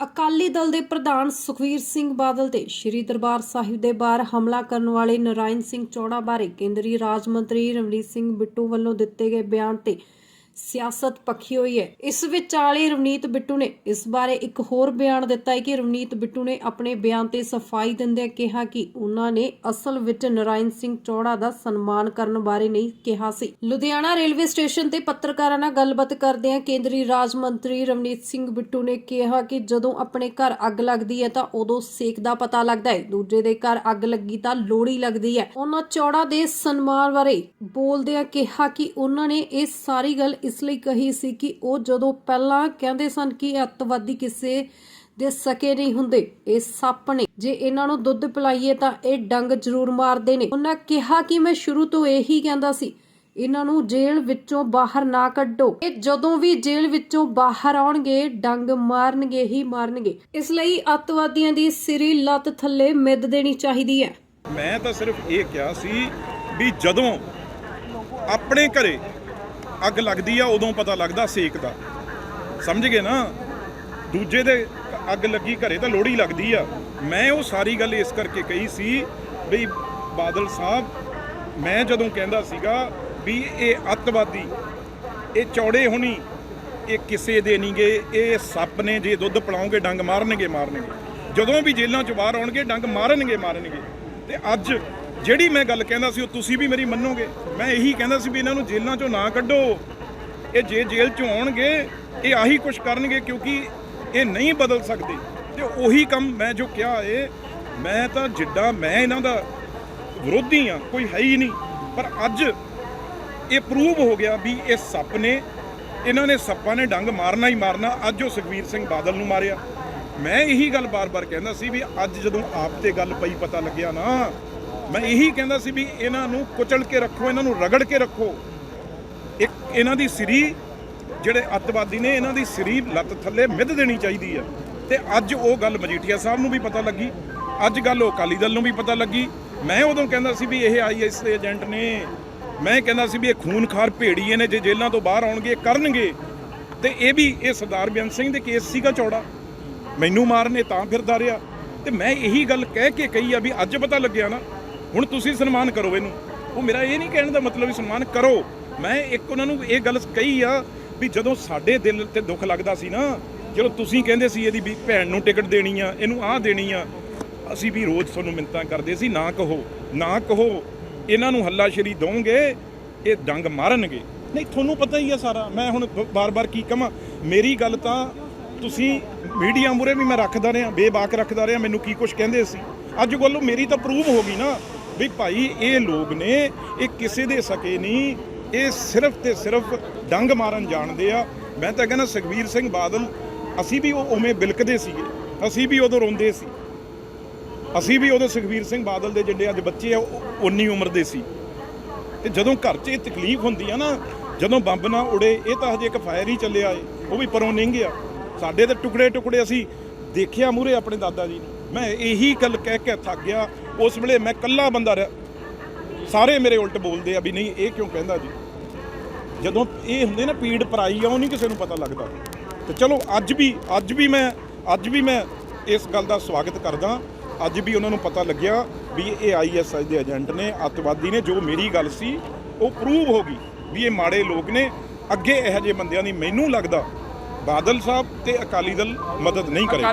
ਅਕਾਲੀ ਦਲ ਦੇ ਪ੍ਰਧਾਨ ਸੁਖਵੀਰ ਸਿੰਘ ਬਾਦਲ ਤੇ ਸ਼੍ਰੀ ਦਰਬਾਰ ਸਾਹਿਬ ਦੇ ਬਾਹਰ ਹਮਲਾ ਕਰਨ ਵਾਲੇ ਨਰਾਇਣ ਸਿੰਘ ਚੌੜਾ ਬਾਰੇ ਕੇਂਦਰੀ ਰਾਜ ਮੰਤਰੀ ਰਵਨੀਤ ਸਿੰਘ ਬਿੱਟੂ ਵੱਲੋਂ ਦਿੱਤੇ ਗਏ ਬਿਆਨ ਤੇ ਸਿਆਸਤ ਪੱਖੀ ਹੋਈ ਹੈ। ਇਸ ਵਿਚਾਲੇ ਰਵਨੀਤ ਬਿੱਟੂ ਨੇ ਇਸ ਬਾਰੇ ਇੱਕ ਹੋਰ ਬਿਆਨ ਦਿੱਤਾ ਹੈ ਕਿ ਰਵਨੀਤ ਬਿੱਟੂ ਨੇ ਆਪਣੇ ਬਿਆਨ ਤੇ ਸਫ਼ਾਈ ਦਿੰਦਿਆਂ ਕਿਹਾ ਕਿ ਉਹਨਾਂ ਨੇ ਅਸਲ ਵਿੱਚ ਨਰਾਇਣ ਸਿੰਘ ਚੌੜਾ ਦਾ ਸਨਮਾਨ ਕਰਨ ਬਾਰੇ ਨਹੀਂ ਕਿਹਾ ਸੀ। ਲੁਧਿਆਣਾ ਰੇਲਵੇ ਸਟੇਸ਼ਨ ਤੇ ਪੱਤਰਕਾਰਾਂ ਨਾਲ ਗੱਲਬਾਤ ਕਰਦਿਆਂ ਕੇਂਦਰੀ ਰਾਜ ਮੰਤਰੀ ਰਵਨੀਤ ਸਿੰਘ ਬਿੱਟੂ ਨੇ ਕਿਹਾ ਕਿ ਜਦੋਂ ਆਪਣੇ ਘਰ ਅੱਗ ਲੱਗਦੀ ਹੈ ਤਾਂ ਉਦੋਂ ਸੇਕ ਦਾ ਪਤਾ ਲੱਗਦਾ ਹੈ। ਦੂਜੇ ਦੇ ਘਰ ਅੱਗ ਲੱਗੀ ਤਾਂ ਲੋੜੀ ਲੱਗਦੀ ਹੈ। ਉਹਨਾਂ ਚੌੜਾ ਦੇ ਸਨਮਾਨ ਬਾਰੇ ਬੋਲਦਿਆਂ ਕਿਹਾ ਕਿ ਉਹਨਾਂ ਨੇ ਇਹ ਸਾਰੀ ਗੱਲ ਇਸ ਲਈ ਕਹੀ ਸੀ ਕਿ ਉਹ ਜਦੋਂ ਪਹਿਲਾਂ ਕਹਿੰਦੇ ਸਨ ਕਿ ਅੱਤਵਾਦੀ ਕਿਸੇ ਦੇ ਸਕੇ ਨਹੀਂ ਹੁੰਦੇ, ਇਹ ਸੱਪ ਨੇ। ਜੇ ਇਹਨਾਂ ਨੂੰ ਦੁੱਧ ਪਿਲਾਈਏ ਤਾਂ ਇਹ ਡੰਗ ਜ਼ਰੂਰ ਮਾਰਦੇ ਨੇ। ਉਹਨਾਂ ਕਿਹਾ ਕਿ ਮੈਂ ਸ਼ੁਰੂ ਤੋਂ ਇਹੀ ਕਹਿੰਦਾ ਸੀ, ਇਹਨਾਂ ਨੂੰ ਜੇਲ੍ਹ ਵਿੱਚੋਂ ਬਾਹਰ ਨਾ ਕੱਢੋ। ਇਹ ਜਦੋਂ ਵੀ ਜੇਲ੍ਹ ਵਿੱਚੋਂ ਬਾਹਰ ਆਉਣਗੇ, ਡੰਗ ਮਾਰਨਗੇ ਹੀ ਮਾਰਨਗੇ। ਇਸ ਲਈ ਅੱਤਵਾਦੀਆਂ ਦੀ ਸਿਰੀ ਲੱਤ ਥੱਲੇ ਮਿੱਦ ਦੇਣੀ ਚਾਹੀਦੀ ਹੈ। ਮੈਂ ਤਾਂ ਸਿਰਫ ਇਹ ਕਿਹਾ ਸੀ ਵੀ ਜਦੋਂ ਆਪਣੇ ਘਰੇ ਅੱਗ ਲੱਗਦੀ ਆ, ਉਦੋਂ ਪਤਾ ਲੱਗਦਾ ਸੇਕ ਦਾ। ਸਮਝ ਗਏ ਨਾ? ਦੂਜੇ ਦੇ ਅੱਗ ਲੱਗੀ, ਘਰੇ ਤਾਂ ਲੋੜੀ ਲੱਗਦੀ ਆ। ਮੈਂ ਉਹ ਸਾਰੀ ਗੱਲ ਇਸ ਕਰਕੇ ਕਹੀ ਸੀ ਵੀ ਬਾਦਲ ਸਾਹਿਬ, ਮੈਂ ਜਦੋਂ ਕਹਿੰਦਾ ਸੀਗਾ ਵੀ ਇਹ ਅੱਤਵਾਦੀ, ਇਹ ਚੌੜੇ ਹੋਣੀ, ਇਹ ਕਿਸੇ ਦੇ ਨਹੀਂਗੇ ਇਹ ਸੱਪ ਨੇ ਜੇ ਦੁੱਧ ਪਿਲਾਉਂਗੇ ਡੰਗ ਮਾਰਨਗੇ ਮਾਰਨਗੇ। ਜਦੋਂ ਵੀ ਜੇਲ੍ਹਾਂ ਚ ਬਾਹਰ ਆਉਣਗੇ, ਡੰਗ ਮਾਰਨਗੇ ਮਾਰਨਗੇ। ਤੇ ਅੱਜ ਜਿਹੜੀ ਮੈਂ ਗੱਲ ਕਹਿੰਦਾ ਸੀ ਉਹ ਤੁਸੀਂ ਵੀ ਮੇਰੀ ਮੰਨੋਗੇ। ਮੈਂ ਇਹੀ ਕਹਿੰਦਾ ਸੀ ਵੀ ਇਹਨਾਂ ਨੂੰ ਜੇਲ੍ਹਾਂ ਚੋਂ ਨਾ ਕੱਢੋ। ਇਹ ਜੇ ਜੇਲ੍ਹ ਚੋਂ ਆਉਣਗੇ, ਇਹ ਆਹੀ ਕੁਝ ਕਰਨਗੇ ਕਿਉਂਕਿ ਇਹ ਨਹੀਂ ਬਦਲ ਸਕਦੇ। ਤੇ ਉਹੀ ਕੰਮ ਮੈਂ ਜੋ ਕਿਹਾ ਏ, ਮੈਂ ਤਾਂ ਜਿੱਡਾ ਮੈਂ ਇਹਨਾਂ ਦਾ ਵਿਰੋਧੀ ਆ, ਕੋਈ ਹੈ ਹੀ ਨਹੀਂ। ਪਰ ਅੱਜ ਇਹ ਪ੍ਰੂਵ ਹੋ ਗਿਆ ਵੀ ਇਹ ਸੱਪ ਨੇ, ਇਹਨਾਂ ਨੇ ਸੱਪਾਂ ਨੇ ਡੰਗ ਮਾਰਨਾ ਹੀ ਮਾਰਨਾ, ਅੱਜ ਉਹ ਸੁਖਵੀਰ ਸਿੰਘ ਬਾਦਲ ਨੂੰ ਮਾਰਿਆ। ਮੈਂ ਇਹੀ ਗੱਲ ਬਾਰ-ਬਾਰ ਕਹਿੰਦਾ ਸੀ ਵੀ ਅੱਜ ਜਦੋਂ ਆਪ ਤੇ ਗੱਲ ਪਈ ਪਤਾ ਲੱਗਿਆ ਨਾ ਮੈਂ ਇਹੀ ਕਹਿੰਦਾ ਸੀ ਵੀ ਇਹਨਾਂ ਨੂੰ ਕੁਚਲ ਕੇ ਰੱਖੋ, ਇਹਨਾਂ ਨੂੰ ਰਗੜ ਕੇ ਰੱਖੋ। ਇੱਕ ਇਹਨਾਂ ਦੀ ਸਰੀ, ਜਿਹੜੇ ਅੱਤਵਾਦੀ ਨੇ, ਇਹਨਾਂ ਦੀ ਸਰੀ ਲੱਤ ਥੱਲੇ ਮਿੱਧ ਦੇਣੀ ਚਾਹੀਦੀ ਆ। ਤੇ ਅੱਜ ਉਹ ਗੱਲ ਮਜੀਠੀਆ ਸਾਹਿਬ ਨੂੰ ਵੀ ਪਤਾ ਲੱਗੀ, ਅੱਜ ਗੱਲ ਉਹ ਅਕਾਲੀ ਦਲ ਨੂੰ ਵੀ ਪਤਾ ਲੱਗੀ। ਮੈਂ ਉਦੋਂ ਕਹਿੰਦਾ ਸੀ ਵੀ ਇਹ ਆਈਐਸ ਦੇ ਏਜੰਟ ਨੇ, ਮੈਂ ਕਹਿੰਦਾ ਸੀ ਵੀ ਇਹ ਖੂਨਖਾਰ ਭੇੜੀਏ ਨੇ, ਜੇ ਜੇਲ੍ਹਾਂ ਤੋਂ ਬਾਹਰ ਆਉਣਗੇ ਕਰਨਗੇ। ਤੇ ਇਹ ਵੀ ਇਹ ਸਰਦਾਰ ਬੇਅੰਤ ਸਿੰਘ ਦੇ ਕੇਸ ਸੀਗਾ ਚੌੜਾ। ਮੈਨੂੰ ਮਾਰਨੇ ਤਾਂ ਫਿਰਦਾ ਰਿਹਾ। ਤੇ ਮੈਂ ਇਹੀ ਗੱਲ ਕਹਿ ਕੇ ਕਹੀ ਆ ਵੀ ਅੱਜ ਪਤਾ ਲੱਗਿਆ ਨਾ ਹੁਣ ਤੁਸੀਂ ਸਨਮਾਨ ਕਰੋ ਇਹਨੂੰ। ਉਹ ਮੇਰਾ ਇਹ ਨਹੀਂ ਕਹਿਣ ਦਾ ਮਤਲਬ ਵੀ ਸਨਮਾਨ ਕਰੋ। ਮੈਂ ਇੱਕ ਉਹਨਾਂ ਨੂੰ ਇਹ ਗੱਲ ਕਹੀ ਆ ਵੀ ਜਦੋਂ ਸਾਡੇ ਦਿਲ ਤੇ ਦੁੱਖ ਲੱਗਦਾ ਸੀ ਨਾ, ਜਦੋਂ ਤੁਸੀਂ ਕਹਿੰਦੇ ਸੀ ਇਹਦੀ ਵੀ ਭੈਣ ਨੂੰ ਟਿਕਟ ਦੇਣੀ ਆ, ਇਹਨੂੰ ਆਹ ਦੇਣੀ ਆ, ਅਸੀਂ ਵੀ ਰੋਜ਼ ਤੁਹਾਨੂੰ ਮਿੰਤਾਂ ਕਰਦੇ ਸੀ, ਨਾ ਕਹੋ ਨਾ ਕਹੋ, ਇਹਨਾਂ ਨੂੰ ਹੱਲਾਸ਼ੇਰੀ ਦੋਗੇ ਇਹ ਡੰਗ ਮਾਰਨਗੇ। ਨਹੀਂ, ਤੁਹਾਨੂੰ ਪਤਾ ਹੀ ਆ ਸਾਰਾ। ਮੈਂ ਹੁਣ ਬਾਰ-ਬਾਰ ਕੀ ਕਹਾਂ ਮੇਰੀ ਗੱਲ ਤਾਂ ਤੁਸੀਂ ਮੀਡੀਆ ਮੂਰੇ ਵੀ ਮੈਂ ਰੱਖਦਾ ਰਿਹਾ, ਬੇਬਾਕ ਰੱਖਦਾ ਰਿਹਾ, ਮੈਨੂੰ ਕੀ ਕੁਝ ਕਹਿੰਦੇ ਸੀ। ਅੱਜ ਵੱਲੋਂ ਮੇਰੀ ਤਾਂ ਪ੍ਰੂਵ ਹੋ ਗਈ ਨਾ। ਵੀ ਭਾਈ ਇਹ ਲੋਕ ਨੇ, ਇਹ ਕਿਸੇ ਦੇ ਸਕੇ ਨਹੀਂ, ਇਹ ਸਿਰਫ ਤੇ ਸਿਰਫ ਡੰਗ ਮਾਰਨ ਜਾਣਦੇ ਆ। ਮੈਂ ਤਾਂ ਕਹਿੰਦਾ ਸੁਖਵੀਰ ਸਿੰਘ ਬਾਦਲ, ਅਸੀਂ ਵੀ ਉਹ ਉਵੇਂ ਬਿਲਕਦੇ ਸੀਗੇ, ਅਸੀਂ ਵੀ ਉਦੋਂ ਰੋਂਦੇ ਸੀ। ਅਸੀਂ ਵੀ ਉਦੋਂ ਸੁਖਵੀਰ ਸਿੰਘ ਬਾਦਲ ਦੇ ਜਿਹੜੇ ਅੱਜ ਬੱਚੇ ਆ, ਉਹ ਉਨੀ ਉਮਰ ਦੇ ਸੀ। ਤੇ ਜਦੋਂ ਘਰ 'ਚ ਇਹ ਤਕਲੀਫ ਹੁੰਦੀ ਆ ਨਾ, ਜਦੋਂ ਬੰਬ ਨਾ ਉੜੇ, ਇਹ ਤਾਂ ਹਜੇ ਇੱਕ ਫਾਇਰ ਹੀ ਚੱਲਿਆ ਏ, ਉਹ ਵੀ ਪਰੋਂ ਲੰਘ ਗਿਆ ਸਾਡੇ ਤੇ ਟੁਕੜੇ ਟੁਕੜੇ ਅਸੀਂ ਦੇਖਿਆ ਮੂਰੇ ਆਪਣੇ ਦਾਦਾ ਜੀ ਨੂੰ। ਮੈਂ ਇਹੀ ਗੱਲ ਕਹਿ ਕੇ ਥੱਕ ਗਿਆ ਉਸ ਵੇਲੇ ਮੈਂ ਇਕੱਲਾ ਬੰਦਾ ਰਿਹਾ। ਸਾਰੇ ਮੇਰੇ ਉਲਟ ਬੋਲਦੇ ਆ ਵੀ ਨਹੀਂ, ਇਹ ਕਿਉਂ ਕਹਿੰਦਾ ਜੀ? ਜਦੋਂ ਇਹ ਹੁੰਦੇ ਨਾ ਪੀੜ ਪਰਾਈ ਆ, ਉਹ ਨਹੀਂ ਕਿਸੇ ਨੂੰ ਪਤਾ ਲੱਗਦਾ। ਤੇ ਚਲੋ, ਅੱਜ ਵੀ ਅੱਜ ਵੀ ਮੈਂ, ਅੱਜ ਵੀ ਮੈਂ ਇਸ ਗੱਲ ਦਾ ਸਵਾਗਤ ਕਰਦਾ। ਅੱਜ ਵੀ ਉਹਨਾਂ ਨੂੰ ਪਤਾ ਲੱਗਿਆ ਵੀ ਇਹ ਆਈਐਸਆਈ ਦੇ ਏਜੰਟ ਨੇ, ਅੱਤਵਾਦੀ ਨੇ, ਜੋ ਮੇਰੀ ਗੱਲ ਸੀ, ਉਹ ਪ੍ਰੂਵ ਹੋ ਗਈ ਵੀ ਇਹ ਮਾੜੇ ਲੋਕ ਨੇ। ਅੱਗੇ ਇਹੋ ਜਿਹੇ ਬੰਦਿਆਂ ਦੀ ਮੈਨੂੰ ਲੱਗਦਾ ਬਾਦਲ ਸਾਹਿਬ ਤੇ ਅਕਾਲੀ ਦਲ ਮਦਦ ਨਹੀਂ ਕਰੇਗਾ।